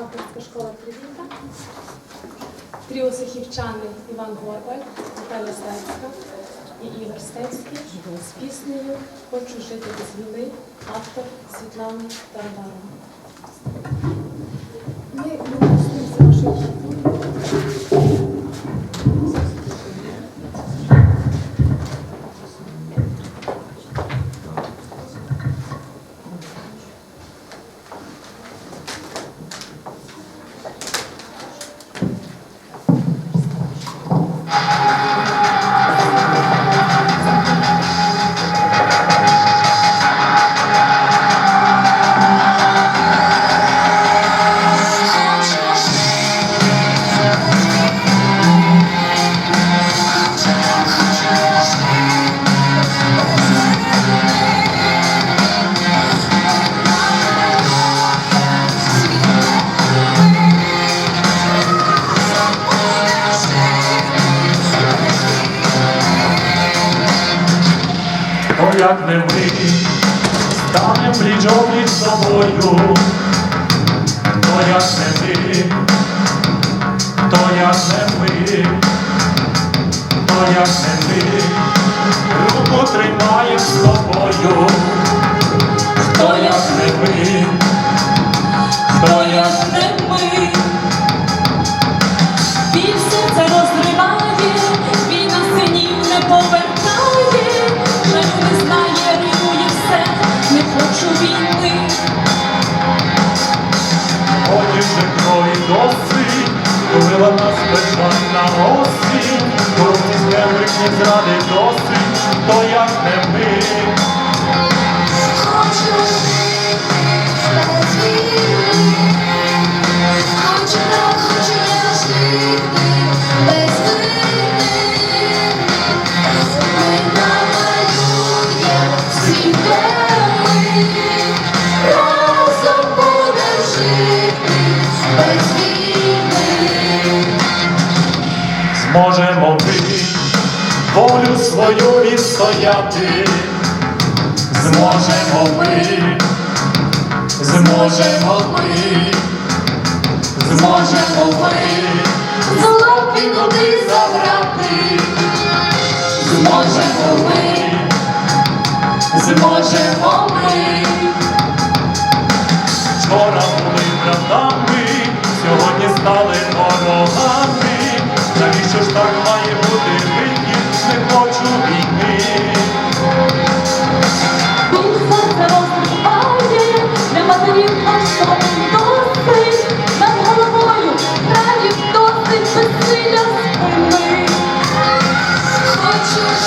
авторська школа Привіта. Тріо сахівчани Іван Горбаль, Наталя Стецька і Ігор Стецький з піснею Хочу жити без війни, автор Світлана Тарабарова. Як не ми станем пліч опліч з тобою, то як не ти, то як не ми, то як не ти, руку тримаєм з тобою, безжальна осінь, з не зради досить, то як не ми. Ми. Волю свою відстояти, зможемо ми, зможемо ми, зможемо ми, Золоті води забрати, зможемо ми, зможемо ми. Хочу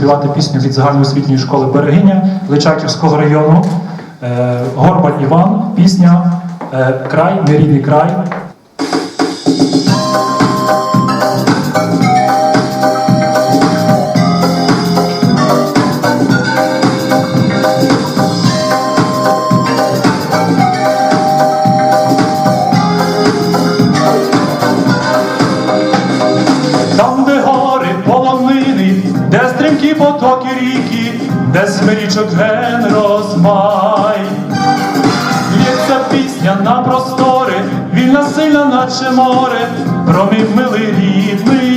Хотів заспівати пісню від загальноосвітньої школи Берегиня Личаківського району. Е, Горбаль Іван, пісня е, Край, Мерідний край. річок ген розмай, Лється пісня на простори, вільна сильна, наче море, проміг милий рідний.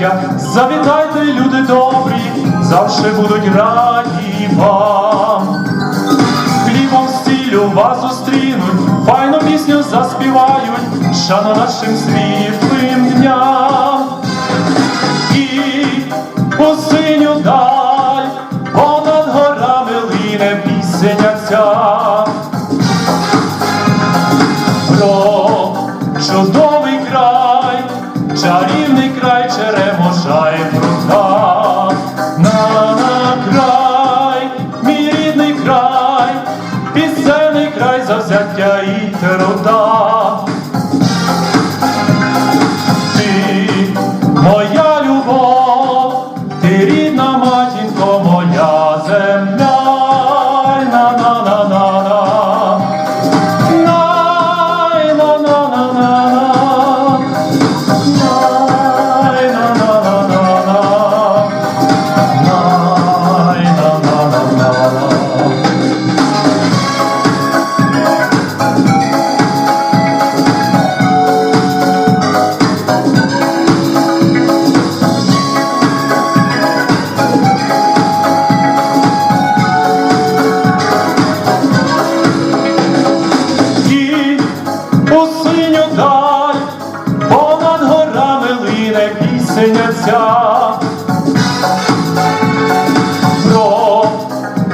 щастя, завітайте, люди добрі, завше будуть раді вам. Хлібом стілю вас зустрінуть, файну пісню заспівають, шану нашим світлим дням. І по синю дам. рідна матінко моя.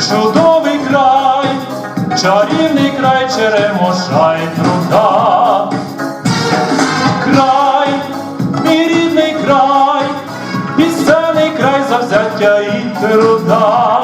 чудовий край, чарівний край черемоша і труда. Край, мій рідний край, пісенний край завзяття і труда.